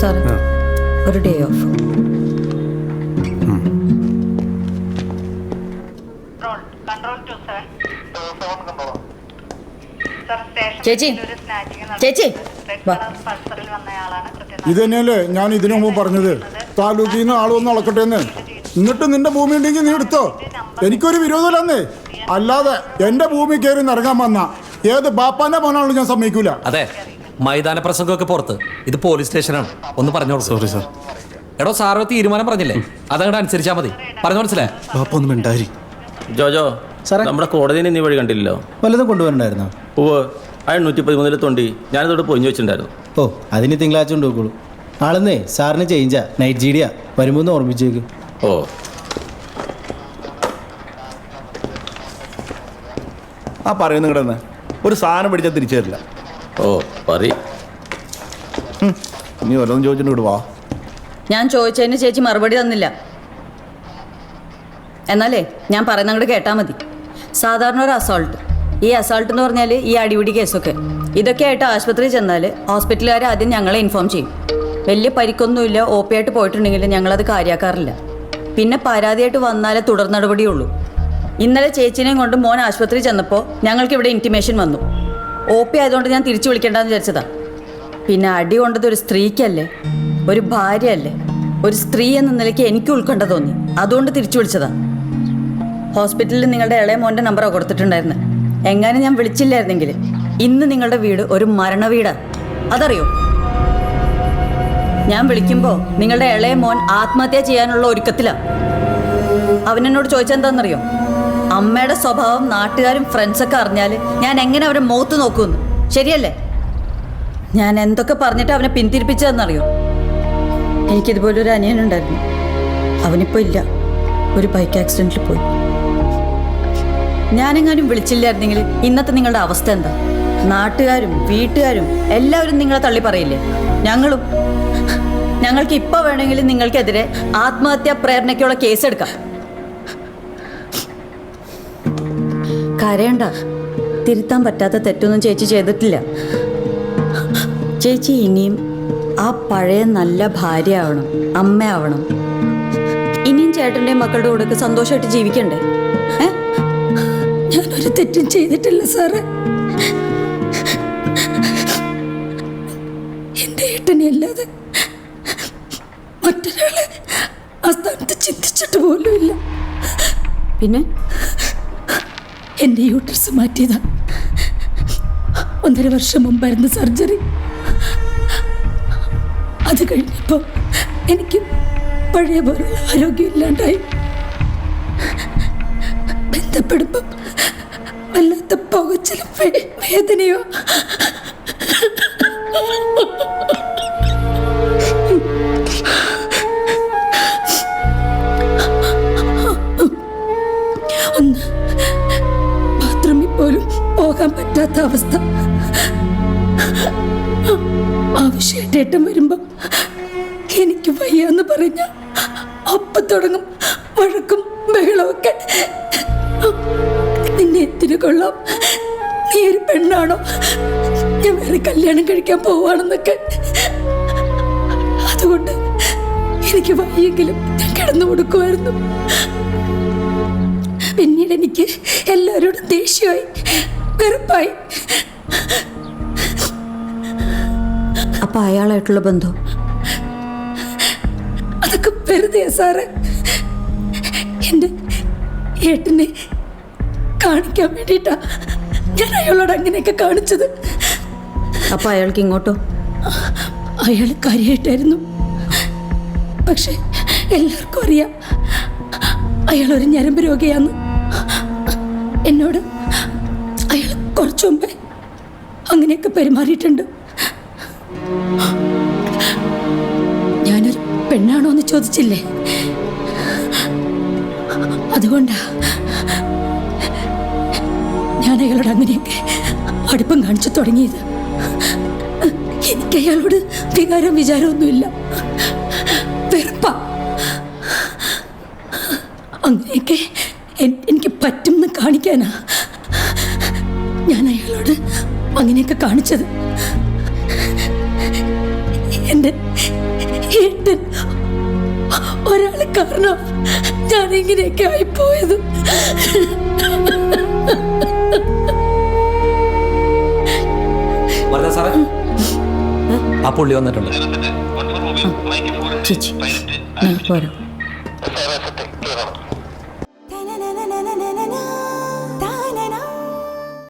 Sir ഒരു day off control control two seven sir station ചേച്ചി. ചേച്ചി, ഇത് തന്നെയല്ലേ ഞാൻ ഇതിനു മുമ്പ് പറഞ്ഞത്. താലൂക്കിൽ നിന്ന് ആളൊന്ന് അളക്കട്ടെ എന്ന്. എന്നിട്ട് നിന്റെ ഭൂമി ഉണ്ടെങ്കിൽ നീ എടുത്തോ. എനിക്കൊരു വിരോധമില്ലെന്നേ. അല്ലാതെ എന്റെ ഭൂമി കയറി നിറങ്ങാൻ വന്ന. ഏത് ബാപ്പാന്റെ മോനാണല്ലോ ഞാൻ സമ്മതിക്കൂല. അതെ. മൈതാന പ്രസംഗമൊക്കെ പുറത്ത്. ഇത് പോലീസ് സ്റ്റേഷനാണ്. ഒന്ന് പറഞ്ഞോളൂ. സോറി സാർ എടോ സാറ് തീരുമാനം പറഞ്ഞില്ലേ? അതങ്ങോട്ട് അനുസരിച്ചാൽ മതി. പറഞ്ഞു മനസ്സിലായി? ജോജോ സാറേ? നമ്മുടെ കോടതിനെ നീ വഴി കണ്ടില്ലല്ലോ. വല്ലതും കൊണ്ടുവരണ്ടായിരുന്നോ? ഓ അയാൾ നൂറ്റി പതിമൂന്നിലെ തൊണ്ടി ഞാനിതോട് പൊഞ്ഞു വെച്ചിട്ടുണ്ടായിരുന്നു. ഓ അതിന് തിങ്കളാഴ്ച കൊണ്ടുപോയിക്കോളൂ ആളെന്നേ സാറിന് ചേഞ്ചാ. നൈറ്റ് ജീഡിയാ. വരുമ്പോൾ ഓർമ്മിച്ചേക്ക്. ഓ. ആ പറയുന്നു കിടന്ന് ഒരു സാധനം പിടിച്ചാൽ തിരിച്ചു തരില്ല. ഓ പറി നീ വല്ലതും ചോദിച്ചിട്ട് വിടുവാ ഞാൻ ചോദിച്ചതിന് ചേച്ചി മറുപടി തന്നില്ല. എന്നാലേ ഞാൻ പറയുന്ന അങ്ങോട്ട് കേട്ടാ മതി. സാധാരണ ഒരു അസോൾട്ട് ഈ അസോൾട്ട് എന്ന് പറഞ്ഞാൽ ഈ അടിപിടി കേസൊക്കെ. ഇതൊക്കെ ആയിട്ട് ആശുപത്രിയിൽ ചെന്നാൽ ഹോസ്പിറ്റലുകാർ ആദ്യം ഞങ്ങളെ ഇൻഫോം ചെയ്യും. വലിയ പരിക്കൊന്നുമില്ല ഒ പി ആയിട്ട് പോയിട്ടുണ്ടെങ്കിൽ ഞങ്ങളത് കാര്യാക്കാറില്ല. പിന്നെ പരാതിയായിട്ട് വന്നാലേ തുടർ നടപടിയുള്ളൂ. ഇന്നലെ ചേച്ചിനെയും കൊണ്ട് മോൻ ആശുപത്രിയിൽ ചെന്നപ്പോൾ ഞങ്ങൾക്ക് ഇവിടെ ഇന്റിമേഷൻ വന്നു. ഒ പി ആയതുകൊണ്ട് ഞാൻ തിരിച്ചു വിളിക്കേണ്ടെന്ന് വിചാരിച്ചതാ. പിന്നെ അടി കൊണ്ടത് ഒരു സ്ത്രീക്കല്ലേ? ഒരു ഭാര്യയല്ലേ? ഒരു സ്ത്രീ എന്ന നിലയ്ക്ക് എനിക്ക് ഉൾക്കൊണ്ട തോന്നി. അതുകൊണ്ട് തിരിച്ചു വിളിച്ചതാ. ഹോസ്പിറ്റലിൽ നിങ്ങളുടെ ഇളയ മോന്റെ നമ്പറാണ് കൊടുത്തിട്ടുണ്ടായിരുന്നത് എങ്ങനെ ഞാൻ വിളിച്ചില്ലായിരുന്നെങ്കിൽ ഇന്ന് നിങ്ങളുടെ വീട് ഒരു മരണ വീടാ അതറിയോ? ഞാൻ വിളിക്കുമ്പോൾ നിങ്ങളുടെ ഇളയ മോൻ ആത്മഹത്യ ചെയ്യാനുള്ള ഒരുക്കത്തിലാണ് അവനെന്നോട് ചോദിച്ചെന്താണെന്നറിയോ അമ്മയുടെ സ്വഭാവം നാട്ടുകാരും ഫ്രണ്ട്സൊക്കെ അറിഞ്ഞാൽ ഞാൻ എങ്ങനെ അവരെ മുഖത്ത് നോക്കുമെന്ന്. ശരിയല്ലേ? ഞാൻ എന്തൊക്കെ പറഞ്ഞിട്ട് അവനെ പിന്തിരിപ്പിച്ചതെന്നറിയോ? എനിക്കിതുപോലെ ഒരു അനിയനുണ്ടായിരുന്നു അവനിപ്പോ ഇല്ല. ഒരു ബൈക്ക് ആക്സിഡന്റിൽ പോയി. ഞാനെങ്ങാനും വിളിച്ചില്ലായിരുന്നെങ്കിൽ ഇന്നത്തെ നിങ്ങളുടെ അവസ്ഥ എന്താ? നാട്ടുകാരും വീട്ടുകാരും എല്ലാവരും നിങ്ങളെ തള്ളി പറയില്ലേ? ഞങ്ങളും. ഞങ്ങൾക്ക് ഇപ്പോൾ വേണമെങ്കിൽ നിങ്ങൾക്കെതിരെ ആത്മഹത്യാ പ്രേരണയ്ക്കുള്ള കേസെടുക്കാം കരയണ്ട. തിരുത്താൻ പറ്റാത്ത തെറ്റൊന്നും ചേച്ചി ചെയ്തിട്ടില്ല. ചേച്ചി ഇനിയും ആ പഴയ നല്ല ഭാര്യ ആവണം അമ്മയാവണം. ഇനിയും ചേട്ടന്റെയും മക്കളുടെ കൂടെ സന്തോഷമായിട്ട് ജീവിക്കണ്ടേ? ഞാനൊരു തെറ്റും ചെയ്തിട്ടില്ല സാറ്. എന്റെ ഏട്ടനെയല്ലാതെ മറ്റൊരാളെ ആ സ്ഥാനത്ത് ചിന്തിച്ചിട്ട് പോലും ഇല്ല പിന്നെ? എന്റെ യൂട്രസ് മാറ്റിയതാ. ഒന്നര വർഷം മുമ്പായിരുന്നു സർജറി. അത് കഴിഞ്ഞപ്പോൾ എനിക്ക് പഴയ പോലുള്ള ആരോഗ്യം ഇല്ലാണ്ടായി. ബന്ധപ്പെടുമ്പം വല്ലാത്ത പുകച്ചിലും വേദനയോ? പോകാൻ പറ്റാത്ത അവസ്ഥ. ആവശ്യമായിട്ട് വരുമ്പോ എനിക്ക് വയ്യാന്ന് പറഞ്ഞ അപ്പ തുടങ്ങും വഴക്കും ബഹളമൊക്കെ നിന്നെ എന്തിനു കൊള്ളാം? നീ ഒരു പെണ്ണാണോ? ഞാൻ വേറെ കല്യാണം കഴിക്കാൻ പോവാണെന്നൊക്കെ. അതുകൊണ്ട് എനിക്ക് വയ്യെങ്കിലും ഞാൻ കിടന്നു കൊടുക്കുമായിരുന്നു. പിന്നീട് എനിക്ക് എല്ലാവരോടും ദേഷ്യമായി. വെറുപ്പായി. അപ്പൊ അയാളായിട്ടുള്ള ബന്ധം? അതൊക്കെ വെറുതെ സാറ്. എന്റെ ഏട്ടനെ കാണിക്കാൻ വേണ്ടിയിട്ടാ ഞാൻ അയാളോട് അങ്ങനെയൊക്കെ കാണിച്ചത്. അപ്പൊ അയാൾക്ക് ഇങ്ങോട്ടോ? അയാൾ കാര്യമായിട്ടായിരുന്നു പക്ഷെ എല്ലാവർക്കും അറിയാം അയാൾ ഒരു ഞരമ്പ് രോഗിയാന്ന്. എന്നോട് അയാൾ കുറച്ചു മുമ്പേ അങ്ങനെയൊക്കെ പെരുമാറിയിട്ടുണ്ട്. ഞാനൊരു പെണ്ണാണോ എന്ന് ചോദിച്ചില്ലേ? അതുകൊണ്ടാ ഞാൻ അയാളോട് അങ്ങനെയൊക്കെ അടുപ്പം കാണിച്ചു തുടങ്ങിയത്. എനിക്ക് അയാളോട് വികാരം വിചാരമൊന്നുമില്ല അങ്ങനെയൊക്കെ എനിക്ക് പറ്റുമെന്ന് കാണിക്കാനാ. ഞാൻ അയാളോട് അങ്ങനെയൊക്കെ കാണിച്ചത്. എന്റെ ഏട്ടൻ ഒരാൾ കാരണം ഞാൻ ഇങ്ങനെയൊക്കെ ആയിപ്പോയത്. സാറേ. ആ പുള്ളി വന്നിട്ടുണ്ട്. ചേച്ചി ഞാൻ പോരാ.